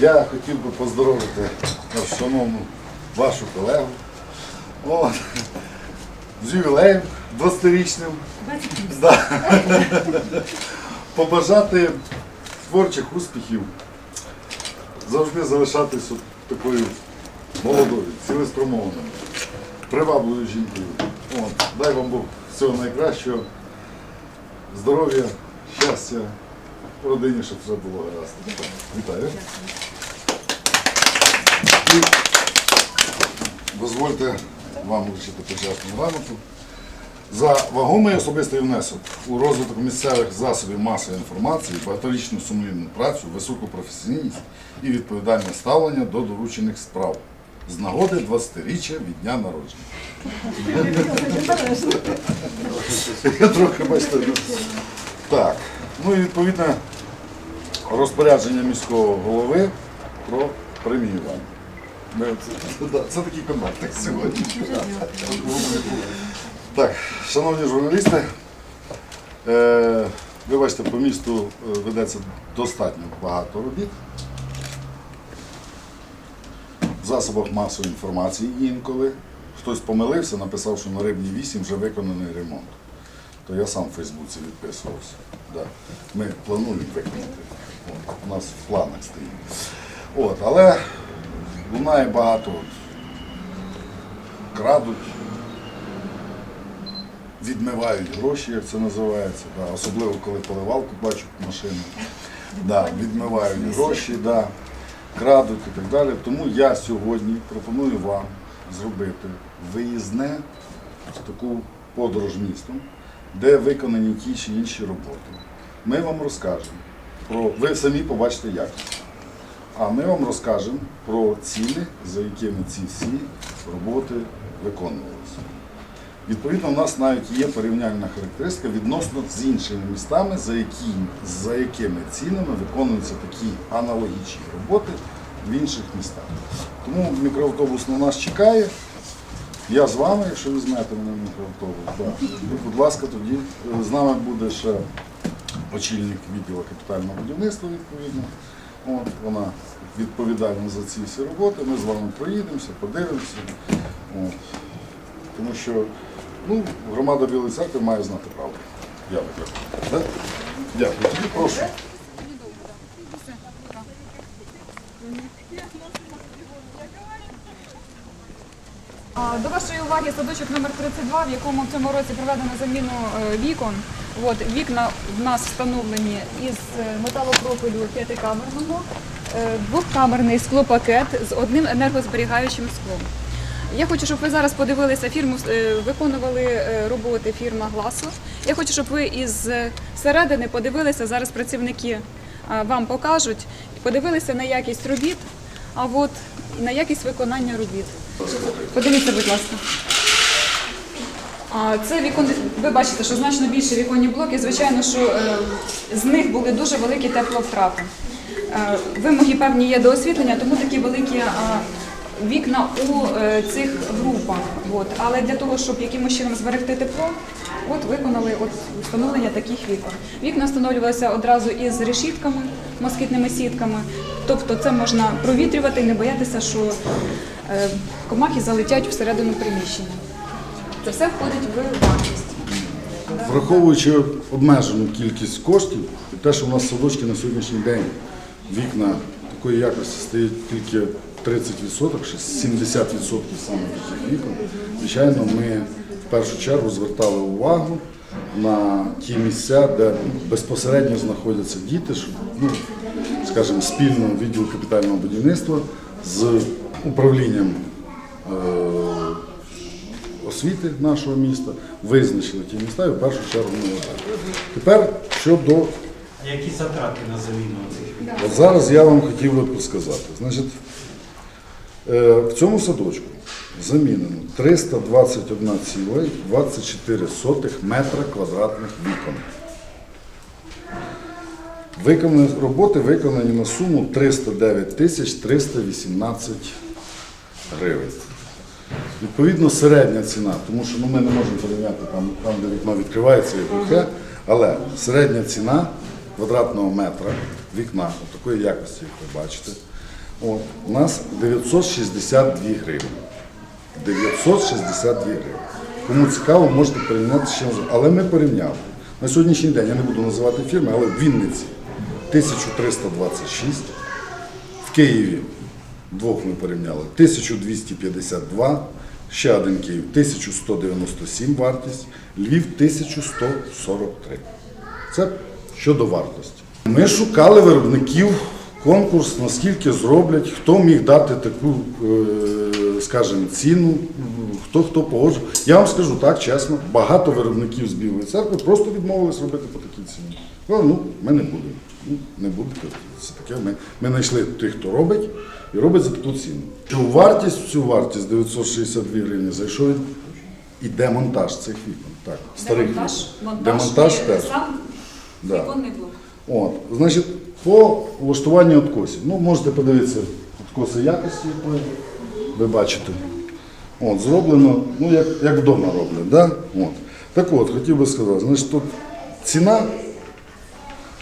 Я хотів би поздоровити нашу шановну вашу колегу. От. З ювілеєм 20-річним. Да. Побажати творчих успіхів. Завжди залишатись такою молодою, цілеспрямованою, привабливою жінкою. От. Дай вам Бог всього найкращого. Здоров'я, щастя, родині, щоб все було гаразд. Вітаю. І дозвольте вам вручити почесну грамоту за вагомий особистий внесок у розвиток місцевих засобів масової інформації, багаторічну сумлінну працю, високу професійність і відповідальне ставлення до доручених справ з нагоди 20-річчя від дня народження. Я трохи бачите. Так. Ну і відповідне розпорядження міського голови про преміювання. Ми Це, це, це такий контакт сьогодні. Так, шановні журналісти, е, ви бачите, по місту е, ведеться достатньо багато робіт. В засобах масової інформації інколи. Хтось помилився, написав, що на Рибній 8 вже виконаний ремонт. То я сам в Фейсбуці відписувався. Да. Ми плануємо виконати. У нас в планах стоїть. От, але лунає багато. От, крадуть, відмивають гроші, як це називається. Да. Особливо коли поливалку бачу машину. Да, відмивають гроші, да, крадуть і так далі. Тому я сьогодні пропоную вам зробити виїзне таку подорож містом, де виконані ті чи інші роботи. Ми вам розкажемо про. Ви самі побачите якість. А ми вам розкажемо про ціни, за якими ці всі роботи виконувалися. Відповідно, у нас навіть є порівняльна характеристика відносно з іншими містами, за, які, за якими цінами виконуються такі аналогічні роботи в інших містах. Тому мікроавтобус на нас чекає. Я з вами, якщо візьмете мене в мікроавтобус. Да. І, будь ласка, тоді е, з нами буде ще очільник відділу капітального будівництва, відповідно. От, вона відповідальна за ці всі роботи. Ми з вами проїдемося, подивимося. От. Тому що ну, громада Білої церкви має знати правду. Я так? Дякую. Тоді прошу. До вашої уваги садочок номер 32, в якому в цьому році проведено заміну е, вікон. От, вікна в нас встановлені із е, металопрофілю п'ятикамерного, е, двохкамерний склопакет з одним енергозберігаючим склом. Я хочу, щоб ви зараз подивилися фірму, виконували роботи фірма Гласо. Я хочу, щоб ви із середини подивилися, зараз працівники вам покажуть, подивилися на якість робіт, а от на якість виконання робіт. Подивіться, будь ласка. Це вікон, ви бачите, що значно більше віконні блоки. Звичайно, що е, з них були дуже великі тепловтрати. Е, Вимоги певні є до освітлення, тому такі великі вікна у е, цих групах. От. Але для того, щоб якимось чином зберегти тепло, от виконали от встановлення таких вікон. Вікна встановлювалися одразу із решітками, москітними сітками. Тобто це можна провітрювати і не боятися, що комахи залетять всередину приміщення. Це все входить в вартість. Враховуючи обмежену кількість коштів, і те, що у нас садочки на сьогоднішній день вікна такої якості стають тільки 30%, ще 70% саме таких вікон, звичайно, ми в першу чергу звертали увагу на ті місця, де безпосередньо знаходяться діти, щоб, ну, скажімо, спільно відділ капітального будівництва з управлінням. е, освіти нашого міста, визначили ті міста і в першу чергу ми його. Тепер щодо А які затрати на заміну цих? От зараз я вам хотів би сказати. Значить, е, в цьому садочку замінено 321,24 метра квадратних вікон. Виконані, роботи виконані на суму 309 тисяч 318 гривень. Відповідно, середня ціна, тому що ну, ми не можемо порівняти там, там де вікно відкривається і глухе, але середня ціна квадратного метра вікна, от такої якості, як ви бачите, от, у нас 962 гривні. 962 гривні. Кому цікаво, можете порівняти з чим. Але ми порівняли. На сьогоднішній день я не буду називати фірми, але в Вінниці 1326, в Києві двох ми порівняли 1252, ще один Київ 1197 вартість, Львів 1143. Це щодо вартості. Ми шукали виробників конкурс, наскільки зроблять, хто міг дати таку, е, скажімо, ціну, хто хто погоджував. Я вам скажу так, чесно, багато виробників з Білої церкви просто відмовились робити по такій ціні. Ну, ми не будемо. Ну, не будете. Це таке. Ми, ми знайшли тих, хто робить, і робить за таку ціну. Що вартість, в цю вартість 962 гривні зайшов і демонтаж цих вікон. Так, старих Демонтаж, вікон. монтаж Демонтаж теж. сам Да. віконний блок. От, значить, по влаштуванню откосів. Ну, можете подивитися откоси якості, якої ви бачите. От, зроблено, ну, як, як вдома роблять. Да? От. Так от, хотів би сказати, значить, тут ціна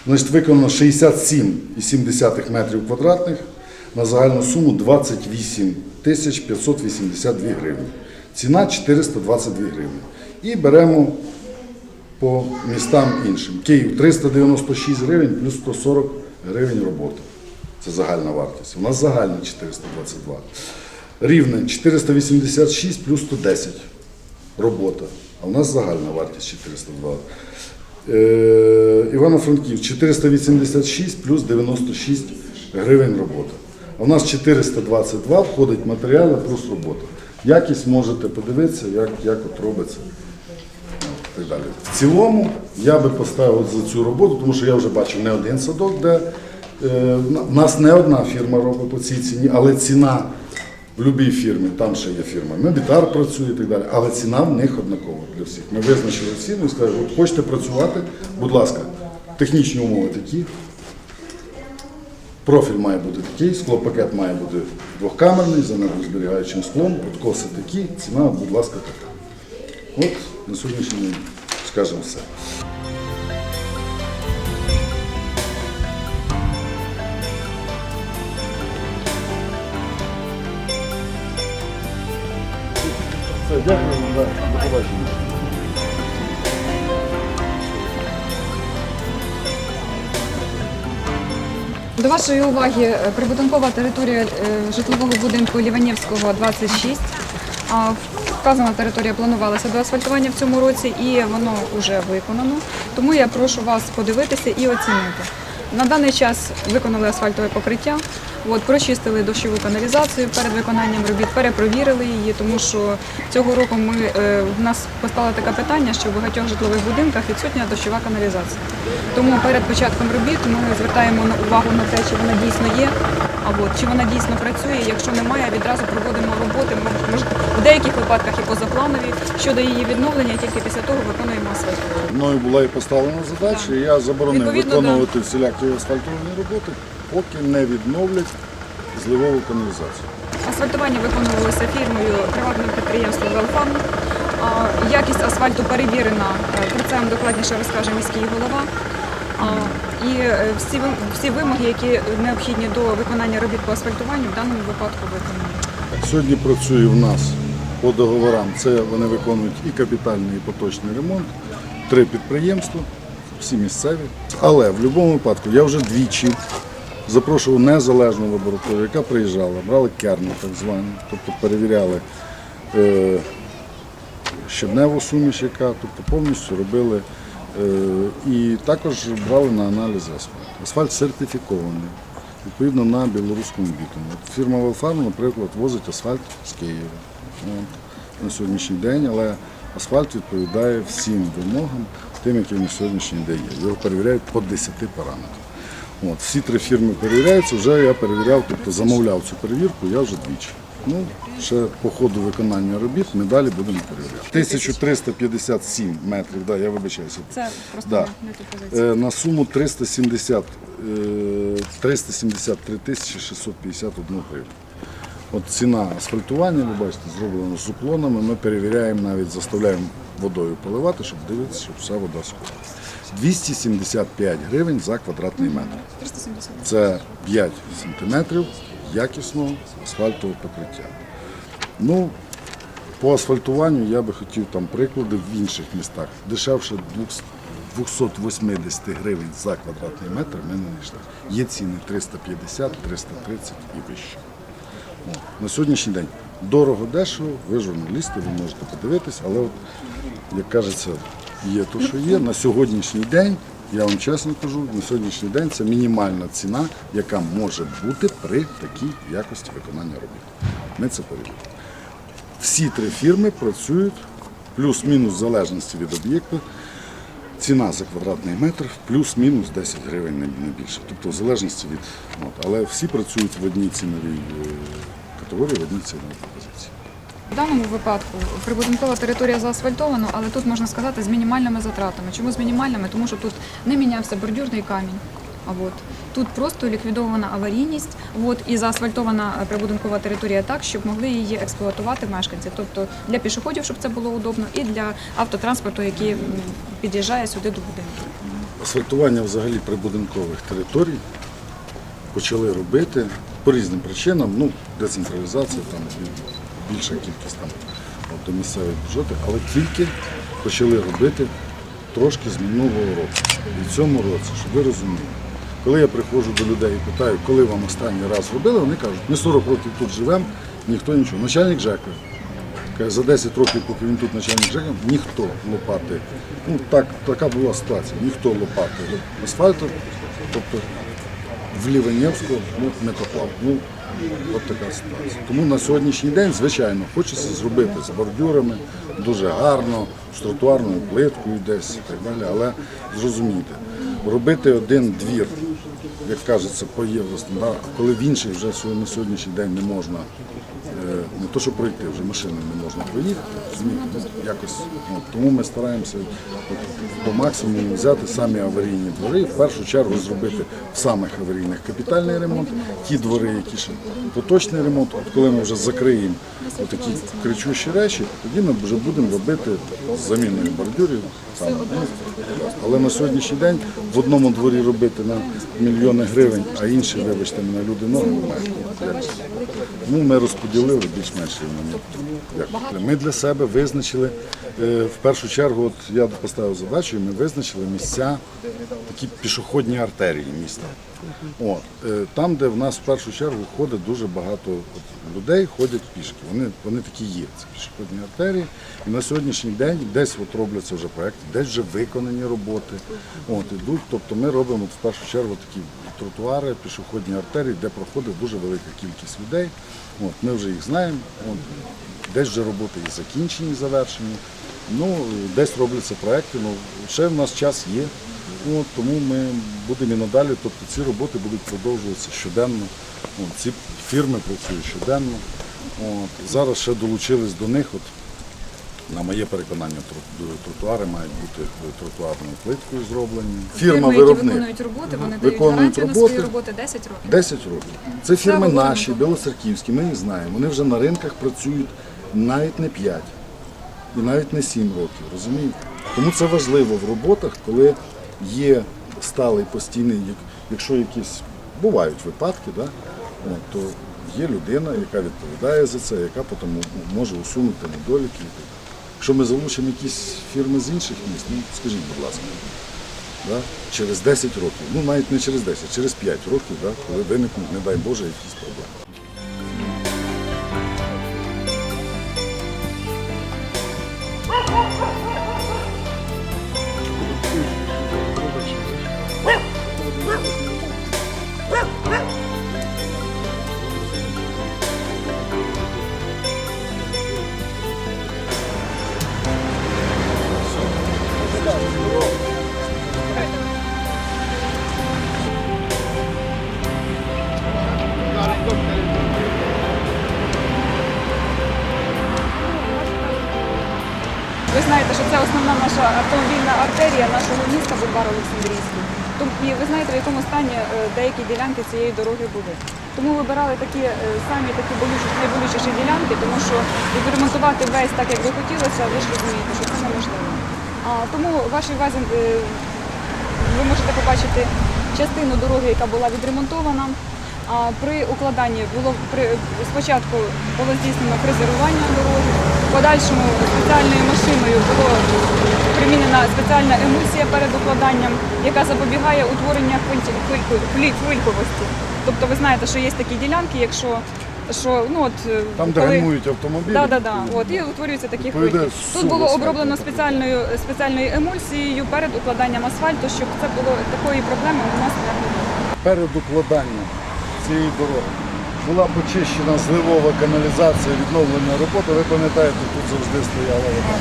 значить, виконано 67,7 метрів квадратних на загальну суму 28 тисяч 582 гривні. Ціна 422 гривні. І беремо по містам іншим. Київ 396 гривень плюс 140 гривень роботи. Це загальна вартість. У нас загальна 422. Рівне 486 плюс 110 робота. А у нас загальна вартість 402. Е, Івано-Франків 486 плюс 96 гривень робота. А у нас 422 входить матеріали плюс робота. Якість можете подивитися, як, як от робиться так далі. В цілому я би поставив за цю роботу, тому що я вже бачив не один садок, де е, в нас не одна фірма робить по цій ціні, але ціна в будь-якій фірмі, там ще є фірма, Мебітар працює і так далі, але ціна в них однакова для всіх. Ми визначили ціну і сказали, от хочете працювати, будь ласка, технічні умови такі. Профіль має бути такий, склопакет має бути двохкамерний, за енергозберігаючим склом, откоси такі, ціна, будь ласка, така. От на сьогоднішній день скажемо все. Дякую, до побачення. До вашої уваги е, прибудинкова територія е, житлового будинку Ліванівського 26. А, Вказана територія планувалася до асфальтування в цьому році і воно вже виконано. Тому я прошу вас подивитися і оцінити. На даний час виконали асфальтове покриття, от, прочистили дощову каналізацію перед виконанням робіт, перепровірили її, тому що цього року ми, е, в нас постало таке питання, що в багатьох житлових будинках відсутня дощова каналізація. Тому перед початком робіт ми звертаємо увагу на те, чи вона дійсно є, а от, чи вона дійсно працює. Якщо немає, відразу проводимо роботи. Ми- Може, в деяких випадках і позапланові. Щодо її відновлення, тільки після того виконуємо асфальт. Мною була і поставлена задача, і я заборонив Відповідно, виконувати всілякі асфальтовані роботи, поки не відновлять зливову каналізацію. Асфальтування виконувалося фірмою приватним підприємством «Велфан». Якість асфальту перевірена. Е, Про це вам докладніше розкаже міський голова. І е, всі, всі вимоги, які необхідні до виконання робіт по асфальтуванню, в даному випадку виконані. Сьогодні працює в нас по договорам. Це вони виконують і капітальний, і поточний ремонт. Три підприємства, всі місцеві. Але в будь-якому випадку я вже двічі запрошував незалежну лабораторію, яка приїжджала, брали керни так звані, тобто перевіряли е, щебневу суміш, яка, тобто повністю робили. Е, і також брали на аналіз асфальт. Асфальт сертифікований, відповідно на білоруському бітумі. Фірма Велфарм, наприклад, возить асфальт з Києва от, на сьогоднішній день, але асфальт відповідає всім вимогам, тим, які на сьогоднішній день є. Його перевіряють по 10 параметрах. От, всі три фірми перевіряються, вже я перевіряв, тобто замовляв цю перевірку, я вже двічі. Ну, ще по ходу виконання робіт ми далі будемо перевіряти. 1357 метрів, да, я вибачаюся. Це просто Да. не ту позицію. Е, На суму 370, е, 373 тисячі 651 гривень. От ціна асфальтування, ви бачите, зроблена з уклонами. Ми перевіряємо, навіть заставляємо водою поливати, щоб дивитися, щоб вся вода сходила. 275 гривень за квадратний метр. 370. Це 5 сантиметрів якісного асфальтового покриття. Ну, по асфальтуванню я би хотів там приклади в інших містах. Дешевше 280 гривень за квадратний метр ми не знайшли. Є ціни 350, 330 і вище. На сьогоднішній день дорого дешево, ви журналісти, ви можете подивитись, але от, як кажеться, є то, що є. На сьогоднішній день, я вам чесно кажу, на сьогоднішній день це мінімальна ціна, яка може бути при такій якості виконання робіт. Ми це перевірили. Всі три фірми працюють плюс-мінус в залежності від об'єкту. Ціна за квадратний метр плюс-мінус 10 гривень не більше. Тобто в залежності від. От, але всі працюють в одній ціновій е, категорії, в одній ціновій пропозиції. В даному випадку прибудинкова територія заасфальтована, але тут можна сказати з мінімальними затратами. Чому з мінімальними? Тому що тут не мінявся бордюрний камінь. А от тут просто ліквідована аварійність, от і заасфальтована прибудинкова територія так, щоб могли її експлуатувати мешканці. Тобто для пішоходів, щоб це було удобно, і для автотранспорту, який під'їжджає сюди до будинку. Асфальтування взагалі прибудинкових територій почали робити по різним причинам. Ну, децентралізація, там більша кількість там до місцевих бюджетів, але тільки почали робити трошки з минулого року. І в цьому році, щоб ви розуміли, коли я приходжу до людей і питаю, коли вам останній раз робили, вони кажуть, ми 40 років тут живемо, ніхто нічого. Начальник ЖЕКа За 10 років, поки він тут начальник ЖЕКа, ніхто лопати. Ну так, така була ситуація. Ніхто лопати асфальту, тобто в Лівенєвську ну, не поклав. Ну, от така ситуація. Тому на сьогоднішній день, звичайно, хочеться зробити з бордюрами дуже гарно, з тротуарною плиткою десь і так далі. Але зрозумійте, робити один двір, як кажеться, по євростандарту, коли в інший вже на сьогоднішній день не можна е, не то, що пройти, вже машини не можна проїхати. Якось, ну, тому ми стараємося от, до максимуму взяти самі аварійні двори, в першу чергу зробити в самих аварійних капітальний ремонт, ті двори, які ще поточний ремонт, от коли ми вже закриємо такі кричущі речі, тоді ми вже будемо робити з заміною бордюрів. Ну, але на сьогоднішній день в одному дворі робити на мільйони гривень, а інші, вибачте, мене люди норму мають. Ну, ми розподілили більш-менш. Ми для себе визначили, е, в першу чергу, от я поставив задачу, і ми визначили місця, такі пішохідні артерії міста. От, е, там, де в нас в першу чергу ходить дуже багато от, людей, ходять пішки. Вони, вони такі є, ці пішохідні артерії. І на сьогоднішній день десь от робляться вже проекти, десь вже виконані роботи. От, ідуть, тобто ми робимо от, в першу чергу такі тротуари, пішохідні артерії, де проходить дуже велика кількість людей. От, ми вже їх знаємо. От, десь вже роботи і закінчені, і завершені. Ну, десь робляться проекти, ну, ще в нас час є. От, тому ми будемо і надалі, тобто ці роботи будуть продовжуватися щоденно. От, ці фірми працюють щоденно. От, зараз ще долучились до них. От, на моє переконання, тротуари мають бути тротуарною плиткою зроблені. Фірма які виробник. виконують роботи, вони дають Виконують гарантію на свої роботи. роботи 10 років. 10 років. Це фірми наші, білоцерківські, ми їх знаємо. Вони вже на ринках працюють навіть не 5 і навіть не 7 років, розумієте? Тому це важливо в роботах, коли є сталий постійний, якщо якісь бувають випадки, да? То є людина, яка відповідає за це, яка потім може усунути недоліки. Якщо ми залучимо якісь фірми з інших міст, ну скажіть, будь ласка, да? через 10 років, ну навіть не через 10, через 5 років, да? коли виникнуть, не дай Боже, якісь проблеми. Автомобільна артерія нашого міста бульвар Олександрійський. І ви знаєте, в якому стані е, деякі ділянки цієї дороги були. Тому вибирали такі е, самі такі болючі, найболючіші ділянки, тому що відремонтувати весь так, як би хотілося, ви ж розумієте, що це неможливо. А тому вашій увазі е, ви можете побачити частину дороги, яка була відремонтована. А при укладанні було при спочатку було здійснено фрезерування дороги, подальшому спеціальною машиною було примінена спеціальна емульсія перед укладанням, яка запобігає утворення хвильці- хвильковості. Тобто ви знаєте, що є такі ділянки, якщо що ну от е, Там, де коли- гальмують автомобілі. Да, да, да. От і утворюються такі Відповідає хвильки. Тут було оброблено спеціальною спеціальною емульсією перед укладанням асфальту, щоб це було такої проблеми у нас не було. Перед укладанням цієї дороги була почищена зливова каналізація, відновлена робота. Ви пам'ятаєте, тут завжди стояла вода.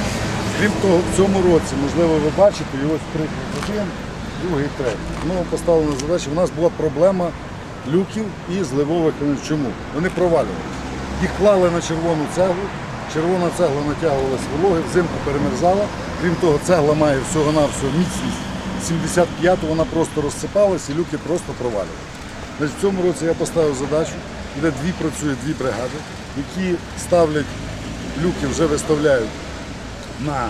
Крім того, в цьому році, можливо, ви бачите, і ось приклад один, другий, третій. Знову поставлена задача. У нас була проблема люків і зливових каналізацій. Чому? Вони провалювали. Їх клали на червону цеглу, червона цегла натягувалась вологи, взимку перемерзала. Крім того, цегла має всього-навсього міцність 75, вона просто розсипалась і люки просто провалювали. В цьому році я поставив задачу, де дві працює дві бригади, які ставлять люки, вже виставляють на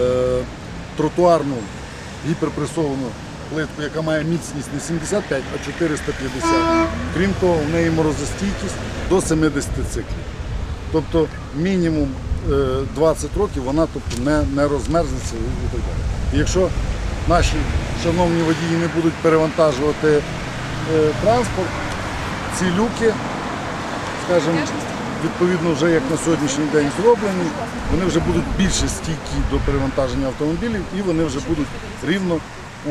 е, тротуарну гіперпресовану плитку, яка має міцність не 75, а 450. Крім того, в неї морозостійкість до 70 циклів. Тобто мінімум е, 20 років вона тобто, не, не розмерзнеться і так далі. І якщо наші шановні водії не будуть перевантажувати е, транспорт, ці люки, скажімо, відповідно вже як на сьогоднішній день зроблені, вони вже будуть більше стійкі до перевантаження автомобілів і вони вже будуть рівно,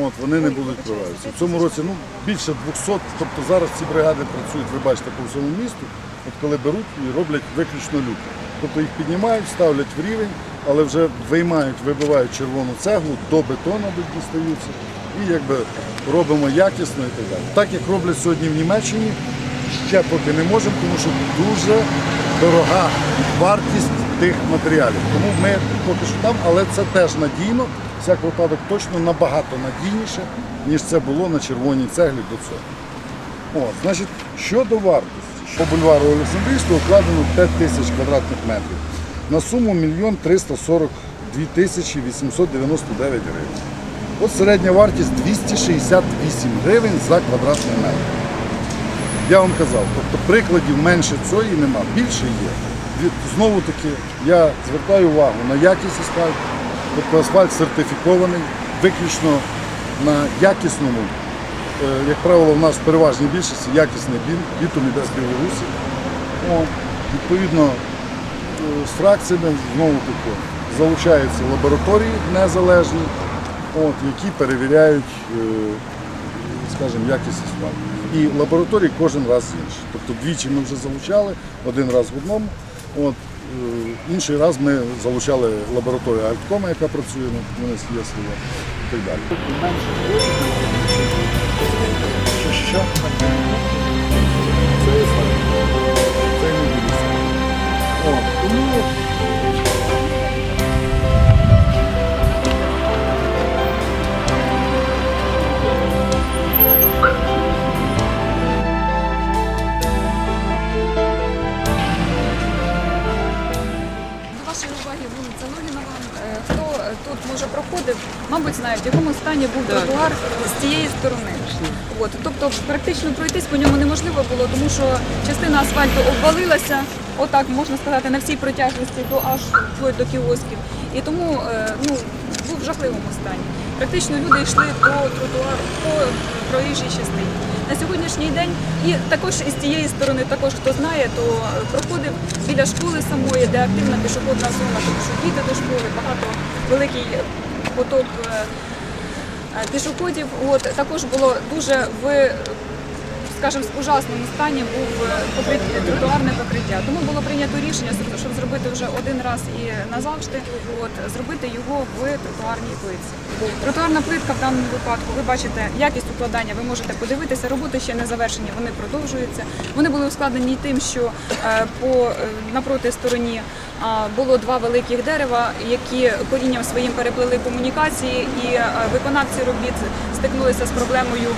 от, вони не будуть провалюватися. В цьому році ну, більше 200, тобто зараз ці бригади працюють, ви бачите, по всьому місту, от коли беруть і роблять виключно люки. Тобто їх піднімають, ставлять в рівень, але вже виймають, вибивають червону цеглу, до бетона дістаються і якби робимо якісно і так далі. Так як роблять сьогодні в Німеччині, ще поки не можемо, тому що дуже дорога вартість тих матеріалів. Тому ми поки що там, але це теж надійно. Всяк випадок точно набагато надійніше, ніж це було на червоній цеглі до цього. От, значить, щодо вартості, по бульвару Олександрійського вкладено 5 тисяч квадратних метрів на суму 1 342 тисячі 899 гривень. От середня вартість 268 гривень за квадратний метр. Я вам казав, тобто прикладів менше цього і нема, більше є. Знову таки, я звертаю увагу на якість асфальту, тобто асфальт сертифікований, виключно на якісному, е, як правило, в нас в переважній більшості якісний бін, бітум іде з Білорусі. О, відповідно, е, з фракціями знову таки залучаються лабораторії незалежні, от, які перевіряють е, скажімо, якість асфальту. І лабораторії кожен раз інші. Тобто двічі ми вже залучали, один раз в одному. От, е, інший раз ми залучали лабораторію Альткома, яка працює, ну, вони є своє і так далі. Що? Це є не Тому тут може проходив, мабуть, знають, в якому стані був тротуар з цієї сторони. От, тобто практично пройтись по ньому неможливо було, тому що частина асфальту обвалилася, отак можна сказати, на всій протяжності до аж вплоть до кіосків. І тому е, ну, був в жахливому стані. Практично люди йшли по тротуару, по проїжджій частині. На сьогоднішній день і також із цієї сторони, також хто знає, то проходив біля школи самої, де активна пішохідна зона, тому що діти до школи, багато великий поток е, е, пішоходів. От також було дуже в скажімо, в ужасному стані був е, покриття, тротуарне покриття. Тому було прийнято рішення, щоб зробити вже один раз і назавжди, от зробити його в тротуарній плитці. Тротуарна плитка в даному випадку, ви бачите якість укладання, ви можете подивитися, роботи ще не завершені, вони продовжуються. Вони були ускладнені тим, що е, по е, напроти стороні було два великих дерева, які корінням своїм переплили комунікації, і виконавці робіт стикнулися з проблемою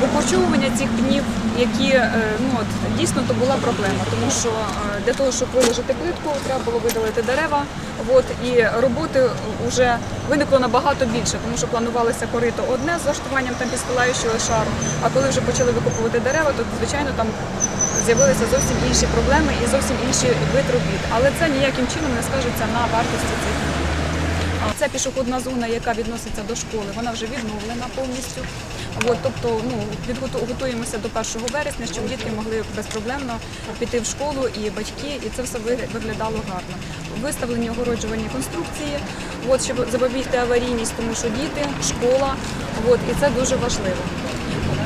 викорчовування цих пнів, які е, ну от дійсно то була проблема, тому що е, для того, щоб виложити плитку, треба було видалити дерева. От і роботи вже виникло набагато більше, тому що планувалося корито одне з влаштуванням там підстилаючого шару. А коли вже почали викопувати дерева, то звичайно там з'явилися зовсім інші проблеми і зовсім інші вид робіт. Але це ніяким чином не скажеться на вартості цих Ця пішохідна зона, яка відноситься до школи, вона вже відновлена повністю. От, тобто ну, готуємося до 1 вересня, щоб дітки могли безпроблемно піти в школу і батьки, і це все виглядало гарно. Виставлені огороджувальні конструкції, от, щоб запобігти аварійність, тому що діти, школа, от, і це дуже важливо.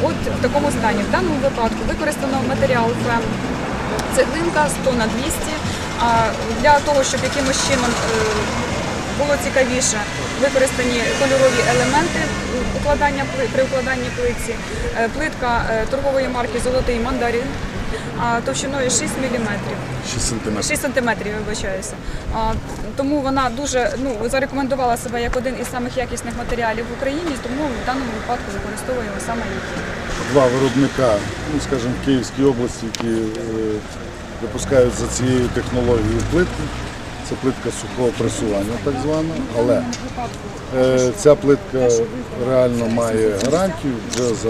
От в такому стані. В даному випадку використано матеріал фрем цеглинка 100 на 200. А для того, щоб якимось чином е, було цікавіше, використані кольорові елементи укладання при укладанні плитці. Е, Плитка е, торгової марки Золотий мандарин товщиною 6 мм. 6 сантиметрів. 6 сантиметрів, я вибачаюся. Тому вона дуже ну, зарекомендувала себе як один із самих якісних матеріалів в Україні, тому в даному випадку використовуємо саме їх. Два виробника, ну скажімо, в Київській області, які е, випускають за цією технологією плитку. Це плитка сухого пресування, так звана, але е, ця плитка реально має гарантію вже за.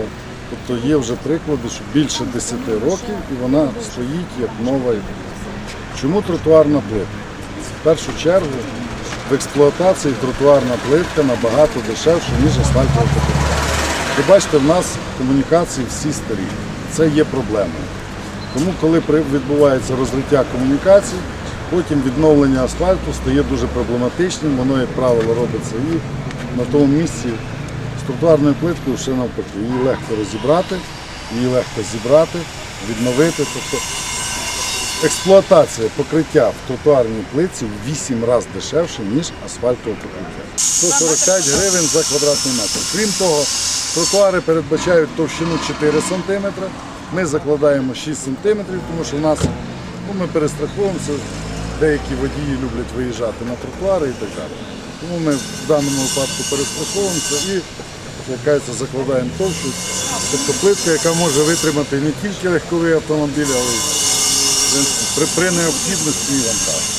Тобто є вже приклади, що більше 10 років і вона стоїть як нова. Чому тротуарна плитка? В першу чергу в експлуатації тротуарна плитка набагато дешевша, ніж асфальтова плитка. Ви бачите, в нас комунікації всі старі. Це є проблемою. Тому, коли відбувається розриття комунікацій, потім відновлення асфальту стає дуже проблематичним. Воно, як правило, робиться і на тому місці з тротуарною плиткою ще навпаки. Її легко розібрати, її легко зібрати, відновити. Тобто експлуатація покриття в тротуарній плитці в 8 разів дешевше, ніж асфальтове покриття. 145 гривень за квадратний метр. Крім того, тротуари передбачають товщину 4 см. Ми закладаємо 6 см, тому що в нас ну, ми перестраховуємося. Деякі водії люблять виїжджати на тротуари і так далі. Тому ми в даному випадку перестраховуємося і кажеться, закладаємо товщу. Тобто плитка, яка може витримати не тільки легковий автомобіль, але й при, при необхідності і вантаж.